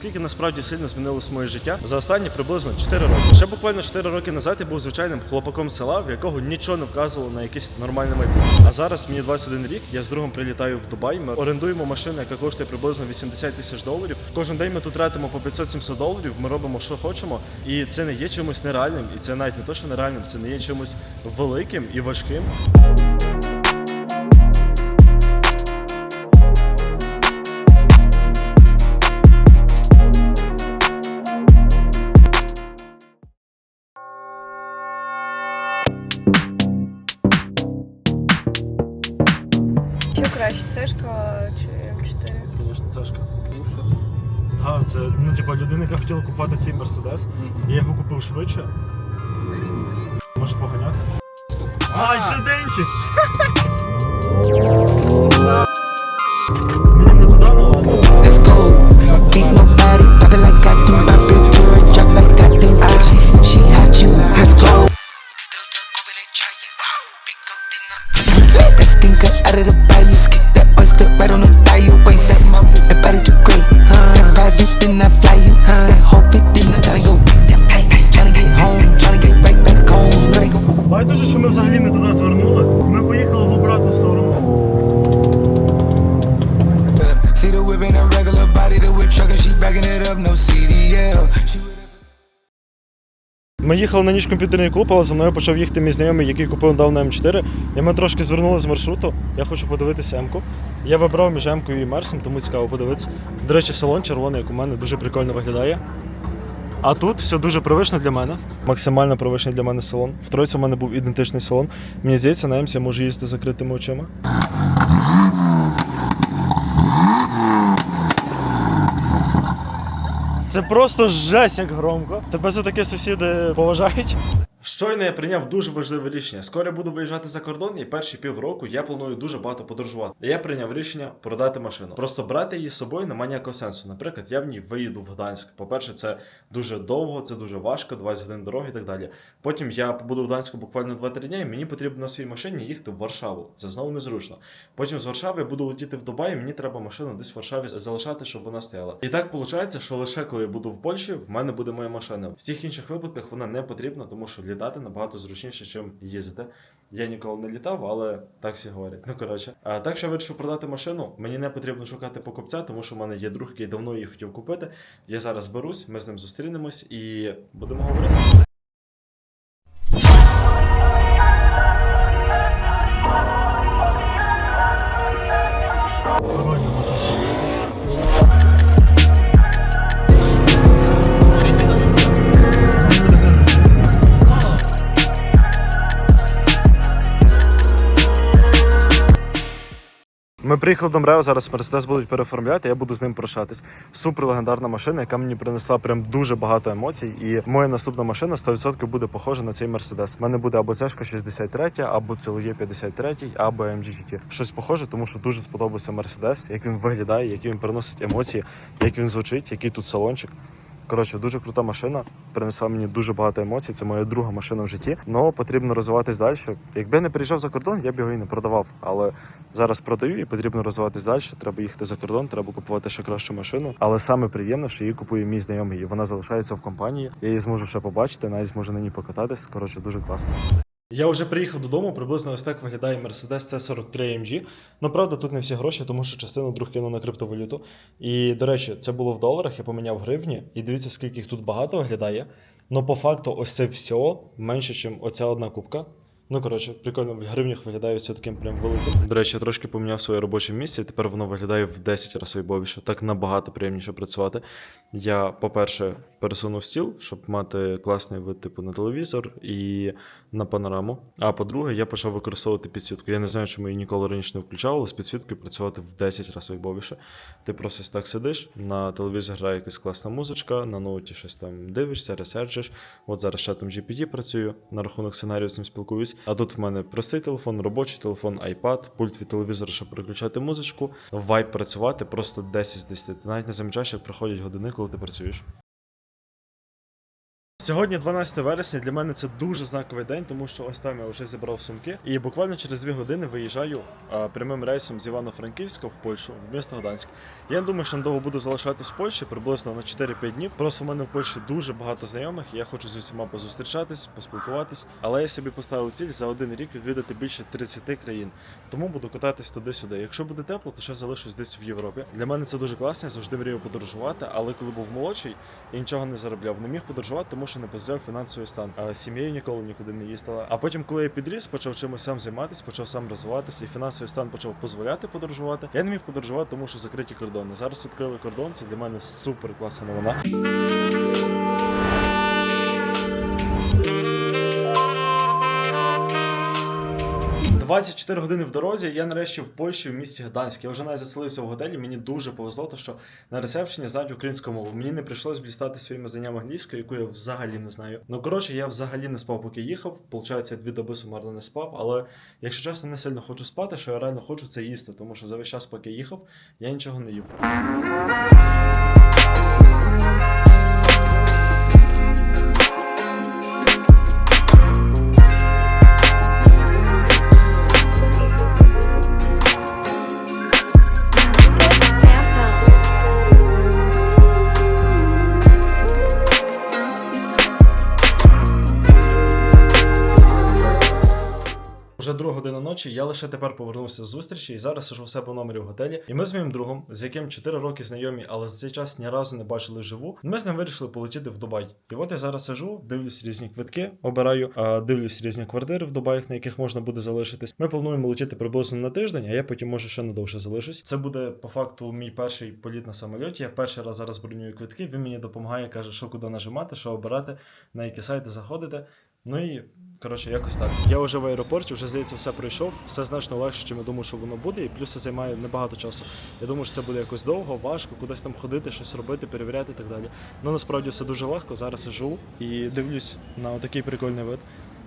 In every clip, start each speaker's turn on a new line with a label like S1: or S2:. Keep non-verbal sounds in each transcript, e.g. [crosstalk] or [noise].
S1: наскільки насправді сильно змінилось моє життя за останні приблизно 4 роки. Ще буквально 4 роки назад я був звичайним хлопаком села, в якого нічого не вказувало на якесь нормальне майбутнє. А зараз мені 21 рік. Я з другом прилітаю в Дубай. Ми орендуємо машину, яка коштує приблизно 80 тисяч доларів. Кожен день ми тут тратимо по 500-700 доларів. Ми робимо, що хочемо, і це не є чимось нереальним. І це навіть не то, що нереальним, це не є чимось великим і важким.
S2: Краще, цешка чи М4?
S1: Звісно, Сашка. Так, це ну, типа людина, яка хотіла купувати цей мерседес, і я його купив швидше. Може поганяти? Ай, це денчик! [laughs] їхали на ніч комп'ютерний клуб, але за мною почав їхати мій знайомий, який купив недавно М4. І ми трошки звернули з маршруту. Я хочу подивитися М-ку. Я вибрав між М-кою і Мерсом, тому цікаво подивитися. До речі, салон червоний, як у мене, дуже прикольно виглядає. А тут все дуже привично для мене. Максимально привичний для мене салон. В Тройці у мене був ідентичний салон. Мені здається, на М-сі я можу їздити закритими очима. Це просто жесть, як громко. Тебе за таке сусіди поважають. Щойно я прийняв дуже важливе рішення. Скоро буду виїжджати за кордон, і перші півроку я планую дуже багато подорожувати. Я прийняв рішення продати машину. Просто брати її з собою немає ніякого сенсу. Наприклад, я в ній виїду в Гданськ. По-перше, це дуже довго, це дуже важко, 20 годин дороги і так далі. Потім я побуду в Гданську буквально 2-3 дні, і мені потрібно на своїй машині їхати в Варшаву. Це знову незручно. Потім з Варшави я буду летіти в Дубай, і мені треба машину десь в Варшаві залишати, щоб вона стояла. І так виходить, що лише коли я буду в Польщі, в мене буде моя машина. В всіх інших випадках вона не потрібна, тому що літати набагато зручніше, ніж їздити. Я ніколи не літав, але так всі говорять. Ну коротше, а так що я вирішив продати машину. Мені не потрібно шукати покупця, тому що в мене є друг, який давно її хотів купити. Я зараз берусь, ми з ним зустрінемось і будемо говорити. Ми приїхали до Мрео, зараз Мерседес будуть переоформляти, я буду з ним прощатись. Супер легендарна машина, яка мені принесла прям дуже багато емоцій. І моя наступна машина 100% буде похожа на цей Мерседес. У мене буде або Зешка 63, або CLE 53, або MG GT. Щось похоже, тому що дуже сподобався Мерседес, як він виглядає, які він приносить емоції, як він звучить, який тут салончик. Коротше, дуже крута машина. Принесла мені дуже багато емоцій. Це моя друга машина в житті. Но потрібно розвиватись далі. Якби я не приїжджав за кордон, я б його і не продавав. Але зараз продаю і потрібно розвиватись далі. Треба їхати за кордон, треба купувати ще кращу машину. Але саме приємно, що її купує мій знайомий, і вона залишається в компанії. Я її зможу ще побачити, навіть зможу на ній покататись. Коротше, дуже класно. Я вже приїхав додому, приблизно ось так виглядає Mercedes C43 AMG. Ну, правда, тут не всі гроші, тому що частину друг кинув на криптовалюту. І, до речі, це було в доларах, я поміняв гривні. І дивіться, скільки їх тут багато виглядає. Ну, по факту, ось це все менше, ніж оця одна кубка. Ну, коротше, прикольно, в гривнях виглядає все таким прям великим. До речі, я трошки поміняв своє робоче місце, і тепер воно виглядає в 10 разів більше. Так набагато приємніше працювати. Я, по-перше, пересунув стіл, щоб мати класний вид типу на телевізор і на панораму. А по-друге, я почав використовувати підсвітку. Я не знаю, чому її ніколи раніше не включав, але з підсвіткою працювати в 10 разів більше. Ти просто так сидиш, на телевізор грає якась класна музичка, на ноуті щось там дивишся, ресерчиш. От зараз чатом GPT працюю, на рахунок сценарію з ним спілкуюсь. А тут в мене простий телефон, робочий телефон, iPad, пульт від телевізора, щоб переключати музичку, вайп працювати просто 10 з 10. Ти навіть не замічаєш, як проходять години, коли ти працюєш. Сьогодні 12 вересня. Для мене це дуже знаковий день, тому що ось там я вже зібрав сумки. І буквально через 2 години виїжджаю а, прямим рейсом з Івано-Франківська в Польщу, в місто Гданськ. Я думаю, що недовго буду залишатись в Польщі приблизно на 4-5 днів. Просто в мене в Польщі дуже багато знайомих. і Я хочу з усіма позустрічатись, поспілкуватись. Але я собі поставив ціль за один рік відвідати більше 30 країн. Тому буду кататись туди-сюди. Якщо буде тепло, то ще залишусь десь в Європі. Для мене це дуже класно. Я завжди мріяв подорожувати. Але коли був молодший, я нічого не заробляв. Не міг подорожувати, тому що не позволяв фінансовий стан. А сім'єю ніколи нікуди не їздила. А потім, коли я підріс, почав чимось сам займатися, почав сам розвиватися, і фінансовий стан почав дозволяти подорожувати. Я не міг подорожувати, тому що закриті кордони. Зараз відкрили кордон. Це для мене супер класна новина. 24 години в дорозі. Я нарешті в Польщі в місті Гданськ. Я вже навіть заселився в готелі. Мені дуже повезло, то що на ресепшені знають українську мову. Мені не прийшлось блістати своїми знаннями англійської, яку я взагалі не знаю. Ну коротше, я взагалі не спав, поки їхав. Получається, дві доби сумарно не спав. Але якщо чесно, не сильно хочу спати, що я реально хочу це їсти, тому що за весь час, поки їхав, я нічого не їв. Уже друга година ночі. Я лише тепер повернувся з зустрічі і зараз сижу в себе в номері в готелі. І ми з моїм другом, з яким 4 роки знайомі, але за цей час ні разу не бачили вживу. Ми з ним вирішили полетіти в Дубай. І от я зараз сижу, дивлюсь різні квитки, обираю, а, дивлюсь різні квартири в Дубаях, на яких можна буде залишитись. Ми плануємо летіти приблизно на тиждень, а я потім може ще надовше залишусь. Це буде по факту мій перший політ на самольоті. Я перший раз зараз бронюю квитки. Він мені допомагає, каже, що куди нажимати, що обирати, на які сайти заходити. Ну і коротше, якось так. Я вже в аеропорті, вже здається, все пройшов, все значно легше, чим я думав, що воно буде, і плюс це займає небагато часу. Я думаю, що це буде якось довго, важко, кудись там ходити, щось робити, перевіряти і так далі. Ну насправді все дуже легко. Зараз сижу і дивлюсь на такий прикольний вид.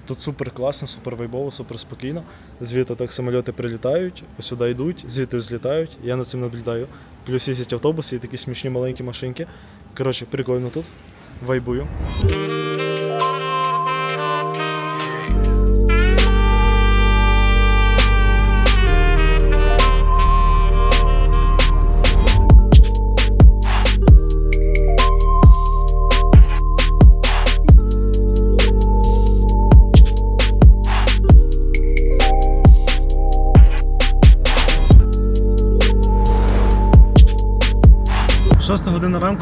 S1: Тут супер класно, супер вайбово, супер спокійно. Звідти так самольоти прилітають, сюди йдуть, звідти злітають. Я над цим наблюдаю. Плюс їздять автобуси і такі смішні маленькі машинки. Коротше, прикольно тут. Вайбую.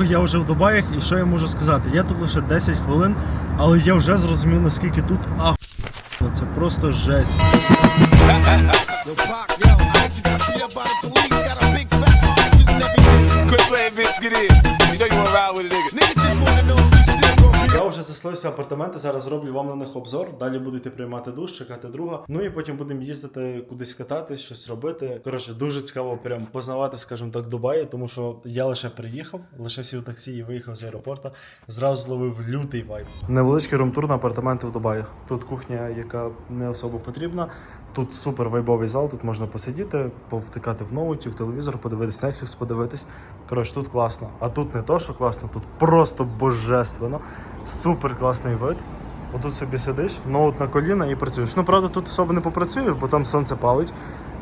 S1: Ранку я вже в Дубаях, і що я можу сказати? Я тут лише 10 хвилин, але я вже зрозумів, наскільки тут ах... Це просто жесть.
S3: Be
S1: Я вже заселився в апартаменти, зараз зроблю вам на них обзор. Далі буду йти приймати душ, чекати друга. Ну і потім будемо їздити кудись кататись, щось робити. Коротше, дуже цікаво прям познавати, скажімо так, Дубаї, тому що я лише приїхав, лише сів таксі і виїхав з аеропорта. Зразу зловив лютий вайб. Невеличкий румтур на апартаменти в Дубаях. Тут кухня, яка не особо потрібна. Тут супер вайбовий зал, тут можна посидіти, повтикати в ноуті, в телевізор, подивитись Netflix, подивитись. Коротше, тут класно. А тут не то, що класно, тут просто божественно. Супер класний вид. Отут собі сидиш, ноут на коліна і працюєш. Ну, правда, тут особо не попрацюєш, бо там сонце палить.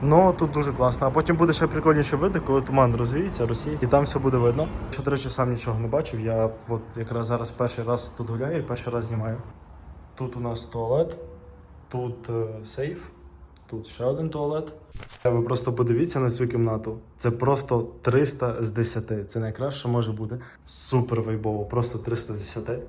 S1: Ну тут дуже класно. А потім буде ще прикольніше види, коли туман розвіється, розсіється, і там все буде видно. Що, до речі, сам нічого не бачив. Я от якраз зараз перший раз тут гуляю і перший раз знімаю. Тут у нас туалет, тут е, сейф, тут ще один туалет. Ви просто подивіться на цю кімнату. Це просто 300 з 10. Це найкраще, може бути. Супер вайбово, просто 300 з 10.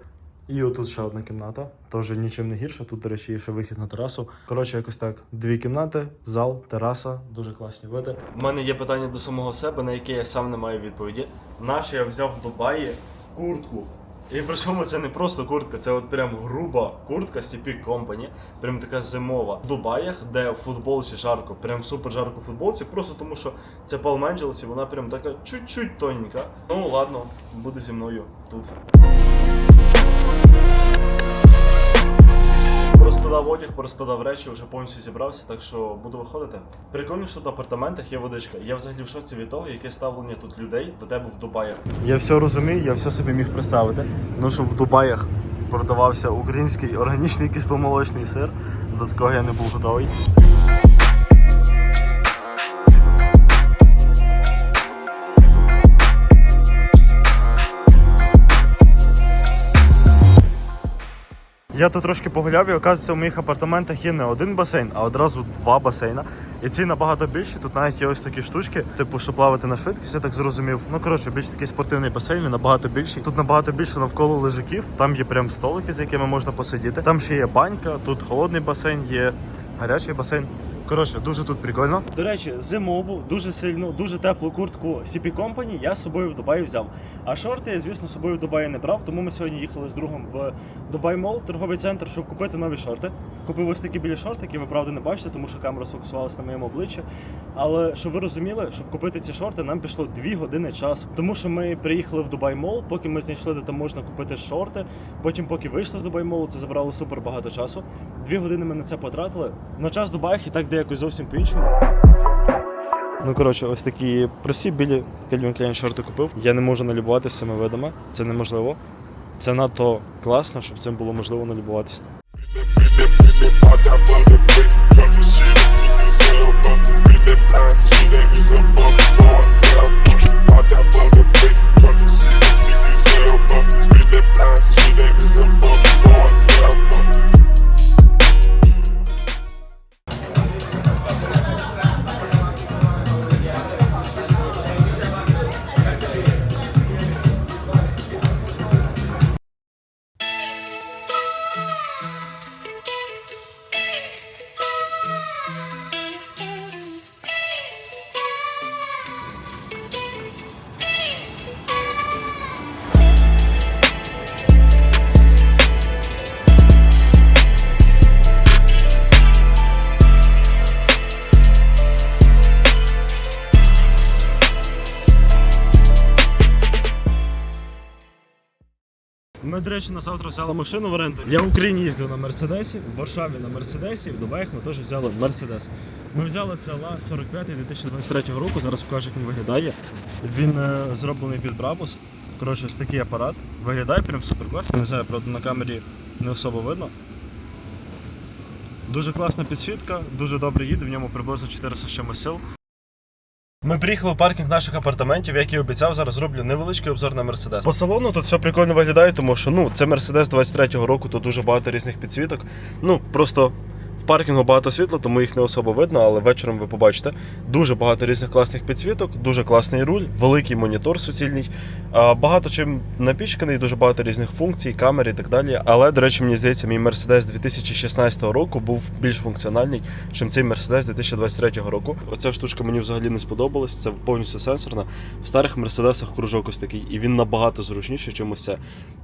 S1: І отут ще одна кімната, теж нічим не гірше. Тут, до речі, є ще вихід на терасу. Коротше, якось так. Дві кімнати, зал, тераса, дуже класні види. У мене є питання до самого себе, на яке я сам не маю відповіді. Наше я взяв в Дубаї куртку. І причому це не просто куртка, це от прям груба куртка з CP Company, прям така зимова. В Дубаях, де в футболці жарко, прям супер жарко в футболці, просто тому що це Palm Angels і вона прям така чуть-чуть тоненька. Ну ладно, буде зі мною тут. Просто дав одяг, розкладав речі, вже повністю зібрався, так що буду виходити. Прикольно, що в апартаментах є водичка. Я взагалі в шоці від того, яке ставлення тут людей до тебе в Дубаях. Я все розумію, я все собі міг представити. Ну що в Дубаях продавався український органічний кисломолочний сир. До такого я не був готовий. Я тут трошки погуляв і оказується, у моїх апартаментах є не один басейн, а одразу два басейна. І ці набагато більші. Тут навіть є ось такі штучки, типу, що плавати на швидкість, я так зрозумів. Ну коротше, більш такий спортивний басейн, він набагато більший. Тут набагато більше навколо лежаків. Там є прям столики, з якими можна посидіти. Там ще є банька, тут холодний басейн, є гарячий басейн. Коротше, дуже тут прикольно. До речі, зимову, дуже сильну, дуже теплу куртку CP Company я з собою в Дубаї взяв. А шорти я, звісно, з собою в Дубаї не брав, тому ми сьогодні їхали з другом в Дубай Мол, торговий центр, щоб купити нові шорти. Купив ось такі білі шорти, які ви правда не бачите, тому що камера сфокусувалася на моєму обличчі. Але щоб ви розуміли, щоб купити ці шорти, нам пішло 2 години часу. Тому що ми приїхали в Дубай Мол, поки ми знайшли, де там можна купити шорти. Потім, поки вийшли з Дубай Молу, це забрало супер багато часу. Дві години ми на це потратили. На час в Дубаях і так де якось зовсім по-іншому. Ну, коротше, ось такі прості білі Calvin Klein шорти купив. Я не можу налюбуватися цими видами. Це неможливо. Це надто класно, щоб цим було можливо налюбуватися. Bump, beat that blind, see that niggas up, bump. Ми, до речі, на завтра взяли машину в оренду. Я в Україні їздив на Мерседесі, в Варшаві на Мерседесі, в Дубаях ми теж взяли Мерседес. Ми взяли це ла 45 2023 року. Зараз покажу, як він виглядає. Він е, зроблений під Брабус. Коротше, ось такий апарат. Виглядає прям супер класно. Не знаю, правда, на камері не особо видно. Дуже класна підсвітка, дуже добре їде, в ньому приблизно 400 з чимось сил. Ми приїхали в паркінг наших апартаментів, як і обіцяв, зараз зроблю невеличкий обзор на Мерседес. По салону тут все прикольно виглядає, тому що ну це Мерседес 23-го року, тут дуже багато різних підсвіток. Ну просто в паркінгу багато світла, тому їх не особо видно, але вечором ви побачите. Дуже багато різних класних підсвіток, дуже класний руль, великий монітор суцільний, багато чим напічканий, дуже багато різних функцій, камер і так далі. Але, до речі, мені здається, мій Мерседес 2016 року був більш функціональний, ніж цей Мерседес 2023 року. Оця штучка мені взагалі не сподобалась. Це повністю сенсорна. В старих мерседесах кружок ось такий, і він набагато зручніший, ніж ось це.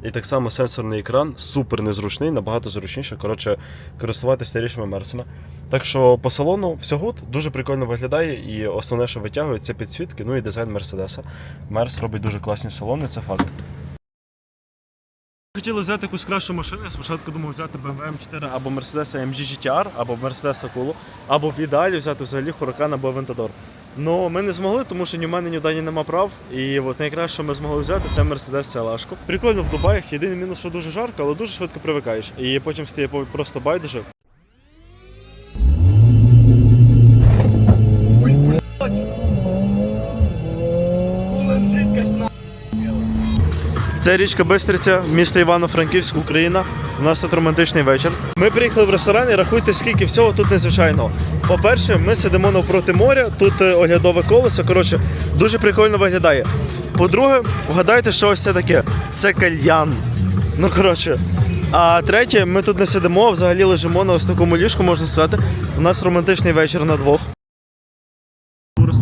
S1: І так само сенсорний екран супер незручний, набагато зручніше. Коротше, користуватися мерсами. Так що по салону гуд, дуже прикольно виглядає, і основне, що витягує, це підсвітки, ну і дизайн Мерседеса. Мерс робить дуже класні салони, це факт. Хотіли взяти якусь кращу машину. Я спочатку думав взяти BMW M4 або Mercedes AMG GTR, або Mercedes Акулу, або в ідеалі взяти взагалі Huracan або Aventador. Ну ми не змогли, тому що ні в мене, ні в Дані нема прав. І от найкраще, що ми змогли взяти, це Mercedes CLA. Прикольно в Дубаях. Єдиний мінус, що дуже жарко, але дуже швидко привикаєш. І потім стає просто байдуже. Це річка Бистриця, місто Івано-Франківськ, Україна. У нас тут романтичний вечір. Ми приїхали в ресторан і рахуйте, скільки всього тут незвичайного. По-перше, ми сидимо навпроти моря, тут е, оглядове колесо. Коротше, дуже прикольно виглядає. По-друге, вгадайте, що ось це таке. Це кальян. Ну коротше. А третє, ми тут не сидимо, а взагалі лежимо на ось такому ліжку, можна сказати. У нас романтичний вечір на двох.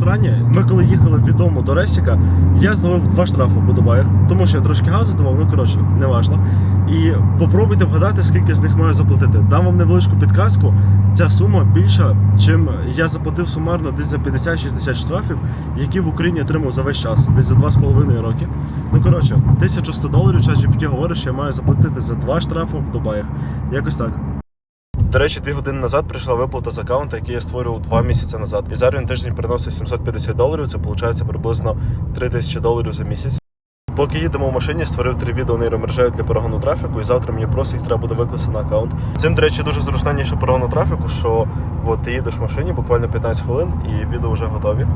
S1: Ресторані ми коли їхали від дому до Ресіка, я зловив два штрафи по Дубаях, тому що я трошки газу давав, ну коротше, не важно. І попробуйте вгадати, скільки з них маю заплатити. Дам вам невеличку підказку. Ця сума більша, чим я заплатив сумарно десь за 50-60 штрафів, які в Україні отримав за весь час, десь за 2,5 роки. Ну коротше, 1100 доларів ChatGPT говорить, що я маю заплатити за два штрафи в Дубаях. Якось так. До речі, дві години назад прийшла виплата з аккаунта, який я створював два місяці назад. І зараз він тиждень приносить 750 доларів. Це виходить приблизно 3000 доларів за місяць. Поки їдемо в машині, створив три відео нейромережею для перегону трафіку, і завтра мені просто їх треба буде викласти на аккаунт. Цим, до речі, дуже зручна ніша перегону трафіку, що от ти їдеш в машині буквально 15 хвилин і відео вже готові.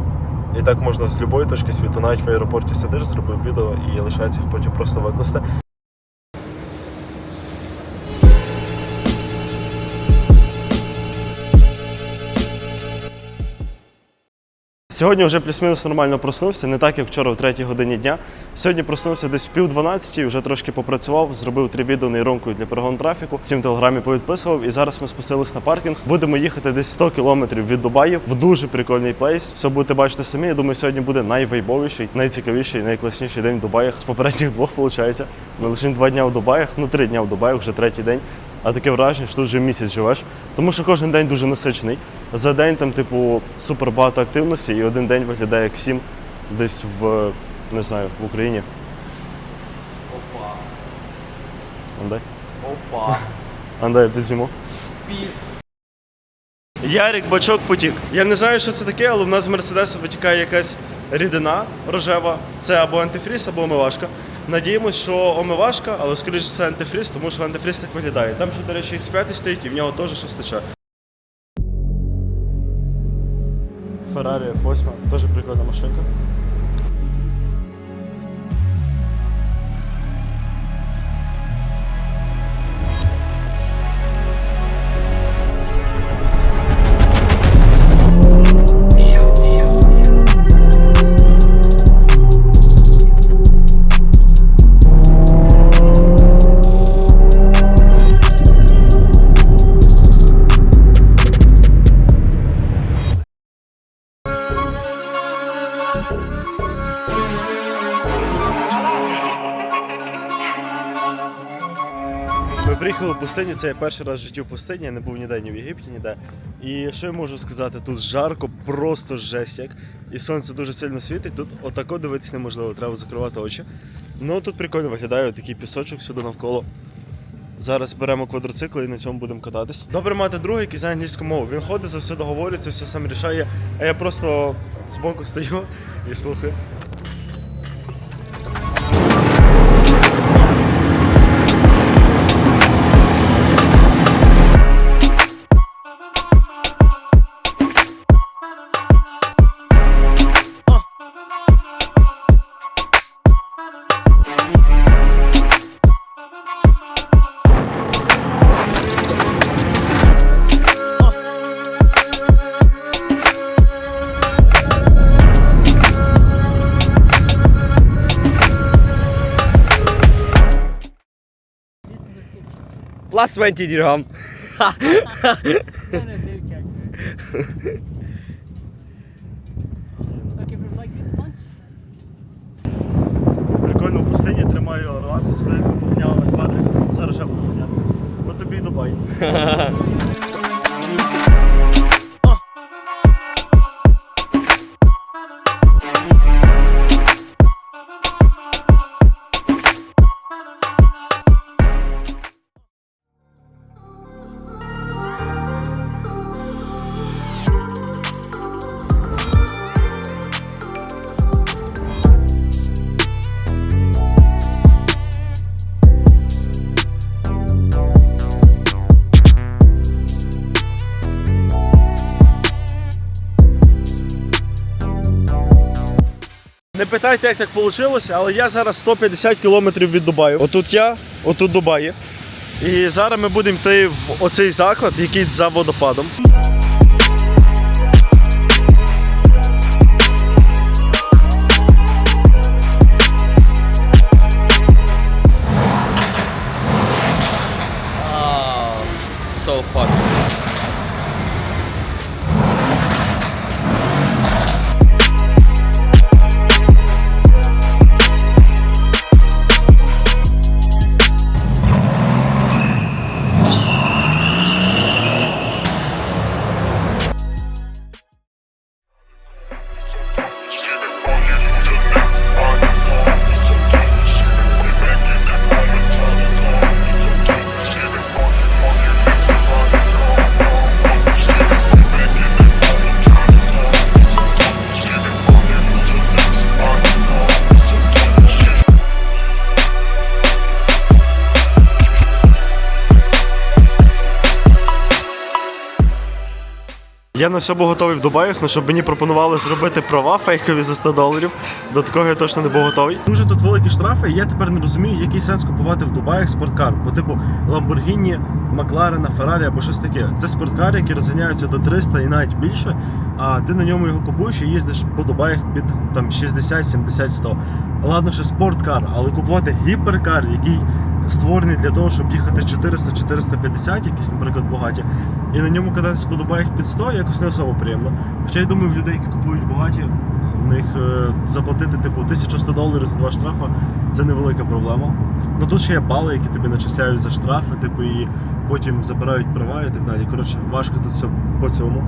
S1: І так можна з будь-якої точки світу, навіть в аеропорті сидиш, зробив відео і лишається їх потім просто викласти. Сьогодні вже плюс-мінус нормально проснувся, не так як вчора в третій годині дня. Сьогодні проснувся десь в пів дванадцятій, вже трошки попрацював, зробив три відео нейронкою для перегон трафіку. Всім телеграмі повідписував. І зараз ми спустились на паркінг. Будемо їхати десь 100 кілометрів від Дубаїв в дуже прикольний плейс. Все будете бачити самі. Я думаю, сьогодні буде найвайбовіший, найцікавіший, найкласніший день в Дубаях. З попередніх двох виходить. Ми лише два дня в Дубаях, ну три дня в Дубаях, вже третій день. А таке враження, що тут вже місяць живеш. Тому що кожен день дуже насичений. За день там, типу, супер багато активності, і один день виглядає як сім десь в не знаю, в Україні. Опа. Андай. Опа. Андай, я підзніму. Ярик, бачок потік. Я не знаю, що це таке, але в нас з Мерседеса витікає якась рідина рожева. Це або антифріз, або омивашка. Надіємось, що омивашка, але скоріше це антифріз, тому що антифріз так виглядає. Там ще, до речі, X5 стоїть, і в нього теж щось тече. Феррарі F8, теж прикольна машинка. Приїхали в пустиню, це я перший раз в житті в пустині, я не був ніде, ні в Єгипті, ніде. І що я можу сказати? Тут жарко, просто жесть як. І сонце дуже сильно світить, тут отако дивитися неможливо, треба закривати очі. Ну тут прикольно виглядає такий пісочок сюди навколо. Зараз беремо квадроцикл і на цьому будемо кататись. Добре мати друга, який знає англійську мову. Він ходить, за все договорюється, все сам рішає, а я просто збоку стою і слухаю.
S4: 20 dirham.
S1: Прикольно в пустині тримаю орлаку, підстаю, поміняли на квадрик. Зараз ще буду підняти. От тобі і Дубай. [laughs] питайте, як так вийшло, але я зараз 150 кілометрів від Дубаю. Отут я, отут Дубаї. І зараз ми будемо йти в оцей заклад, який за водопадом. Я на все був готовий в Дубаях, але щоб мені пропонували зробити права фейкові за 100 доларів. До такого я точно не був готовий. Дуже тут великі штрафи, і я тепер не розумію, який сенс купувати в Дубаях спорткар. По типу Lamborghini, Макларена, Феррарі або щось таке. Це спорткари, які розганяються до 300 і навіть більше. А ти на ньому його купуєш і їздиш по Дубаях під там 60, 70, 100. Ладно, ще спорткар, але купувати гіперкар, який створений для того, щоб їхати 400-450, якісь, наприклад, багаті, і на ньому кататися по Дубаях під 100 якось не особо приємно. Хоча я думаю, в людей, які купують багаті, в них е, заплатити типу 1100 доларів за два штрафи це невелика проблема. Ну тут ще є бали, які тобі начисляють за штрафи, типу, і потім забирають права і так далі. Коротше, важко тут все по цьому.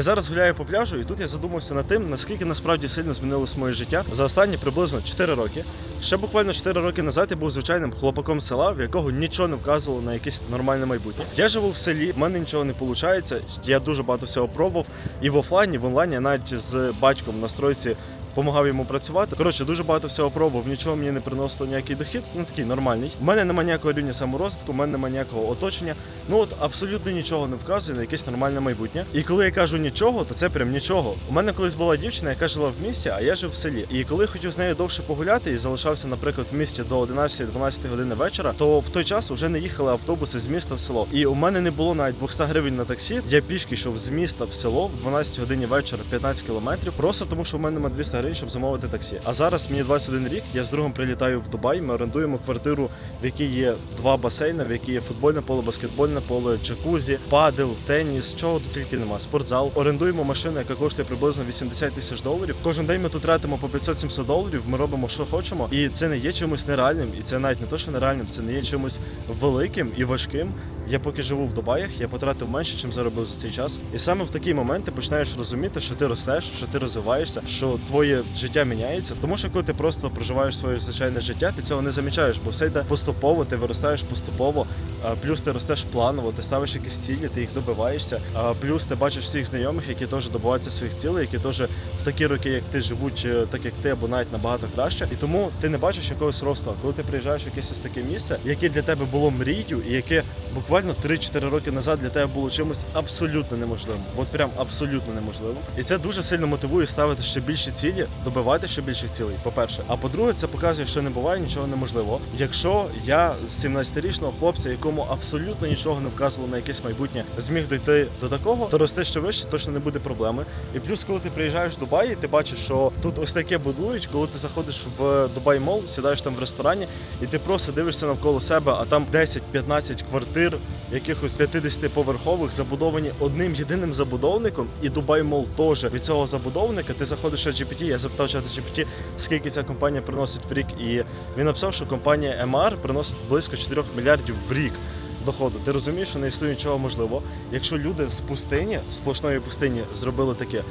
S1: Я зараз гуляю по пляжу, і тут я задумався над тим, наскільки насправді сильно змінилось моє життя за останні приблизно 4 роки. Ще буквально 4 роки назад я був звичайним хлопаком села, в якого нічого не вказувало на якесь нормальне майбутнє. Я живу в селі, в мене нічого не виходить. Я дуже багато всього пробував і в офлайні, в онлайні, навіть з батьком на стройці. Помагав йому працювати. Коротше, дуже багато всього пробував, нічого мені не приносило ніякий дохід. Ну такий нормальний. У мене немає ніякого рівня саморозвитку, у мене немає ніякого оточення. Ну от абсолютно нічого не вказує на якесь нормальне майбутнє. І коли я кажу нічого, то це прям нічого. У мене колись була дівчина, яка жила в місті, а я жив в селі. І коли хотів з нею довше погуляти і залишався, наприклад, в місті до 11-12 години вечора, то в той час вже не їхали автобуси з міста в село. І у мене не було навіть 200 гривень на таксі. Я пішки йшов з міста в село в 12 годині вечора 15 кілометрів, просто тому що в мене немає 200 гривень, щоб замовити таксі. А зараз мені 21 рік. Я з другом прилітаю в Дубай. Ми орендуємо квартиру, в якій є два басейни, в якій є футбольне поле, баскетбольне поле, джакузі, падел, теніс, чого тут тільки нема. Спортзал. Орендуємо машину, яка коштує приблизно 80 тисяч доларів. Кожен день ми тут тратимо по 500-700 доларів. Ми робимо, що хочемо, і це не є чимось нереальним, і це навіть не то, що нереальним, це не є чимось великим і важким. Я поки живу в Дубаях, я потратив менше, чим заробив за цей час. І саме в такий момент ти починаєш розуміти, що ти ростеш, що ти розвиваєшся, що твоє життя міняється. Тому що коли ти просто проживаєш своє звичайне життя, ти цього не замічаєш, бо все йде поступово, ти виростаєш поступово. Плюс ти ростеш планово, ти ставиш якісь цілі, ти їх добиваєшся. Плюс ти бачиш всіх знайомих, які теж добиваються своїх цілей, які теж в такі роки, як ти живуть, е, так як ти, або навіть набагато краще. І тому ти не бачиш якогось росту. Коли ти приїжджаєш в якесь ось таке місце, яке для тебе було мрією, і яке буквально 3-4 роки назад для тебе було чимось абсолютно неможливим. От прям абсолютно неможливо. І це дуже сильно мотивує ставити ще більші цілі, добивати ще більших цілей. По-перше, а по-друге, це показує, що не буває нічого неможливого. Якщо я з 17-річного хлопця, якому абсолютно нічого не вказувало на якесь майбутнє, зміг дойти до такого, то рости ще вище точно не буде проблеми. І плюс, коли ти приїжджаєш в Дубай, ти бачиш, що тут ось таке будують, коли ти заходиш в Дубай Мол, сідаєш там в ресторані, і ти просто дивишся навколо себе, а там 10-15 квартир, якихось 50-поверхових, забудовані одним єдиним забудовником, і Дубай Мол теж від цього забудовника. Ти заходиш в GPT, я запитав чат GPT, скільки ця компанія приносить в рік, і він написав, що компанія MR приносить близько 4 мільярдів в рік. Доходу, ти розумієш, що не існує нічого можливо. Якщо люди з пустині, сплошної пустині, зробили таке,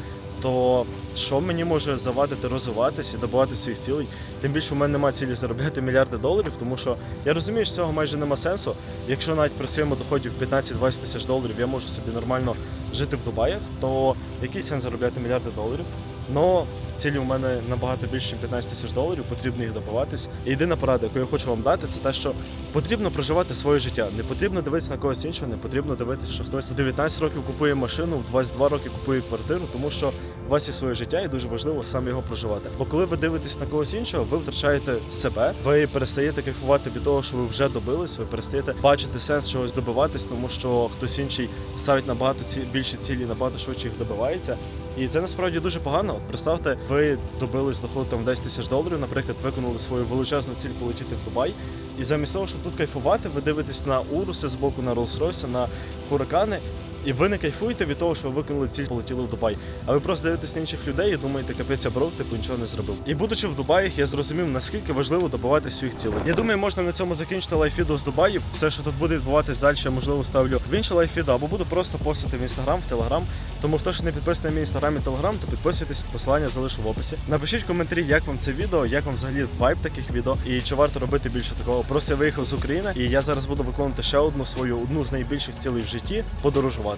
S1: то що мені може завадити розвиватися і добувати своїх цілей? Тим більше в мене немає цілі заробляти мільярди доларів, тому що я розумію, що цього майже нема сенсу. Якщо навіть при своєму доході в 15-20 тисяч доларів я можу собі нормально жити в Дубаях, то який сенс заробляти мільярди доларів? Но цілі у мене набагато більше, ніж 15 тисяч доларів, потрібно їх добиватись. Єдина порада, яку я хочу вам дати, це те, що потрібно проживати своє життя. Не потрібно дивитися на когось іншого, не потрібно дивитися, що хтось в 19 років купує машину, в 22 роки купує квартиру, тому що у вас є своє життя і дуже важливо саме його проживати. Бо коли ви дивитесь на когось іншого, ви втрачаєте себе, ви перестаєте кайфувати від того, що ви вже добились, ви перестаєте бачити сенс чогось добиватись, тому що хтось інший ставить набагато ці більші цілі, набагато швидше їх добивається. І це насправді дуже погано. От представте, ви добились доходу там 10 тисяч доларів, наприклад, виконали свою величезну ціль полетіти в Дубай. І замість того, щоб тут кайфувати, ви дивитесь на уруси з боку, на Rolls-Royce, на хуракани. І ви не кайфуєте від того, що ви виконали ціль, полетіли в Дубай. А ви просто дивитесь на інших людей і думаєте, капець я бров, типу нічого не зробив. І будучи в Дубаї, я зрозумів, наскільки важливо добивати своїх цілей. Я думаю, можна на цьому закінчити лайф-відео з Дубаї. Все, що тут буде відбуватись далі, я можливо ставлю в інші лайф-відео, або буду просто постити в інстаграм, в телеграм. Тому хто ще не підписаний на мій інстаграм і телеграм, то підписуйтесь, посилання залишу в описі. Напишіть в коментарі, як вам це відео, як вам взагалі вайб таких відео, і чи варто робити більше такого. Просто я виїхав з України, і я зараз буду виконувати ще одну свою одну з найбільших цілей в житті подорожувати.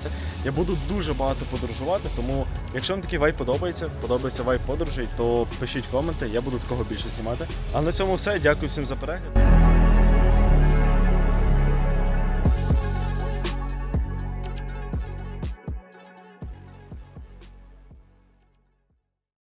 S1: Я буду дуже багато подорожувати, тому якщо вам такий вайб подобається, подобається вайп подорожей, то пишіть коменти, я буду такого більше знімати. А на цьому все. Дякую всім за перегляд.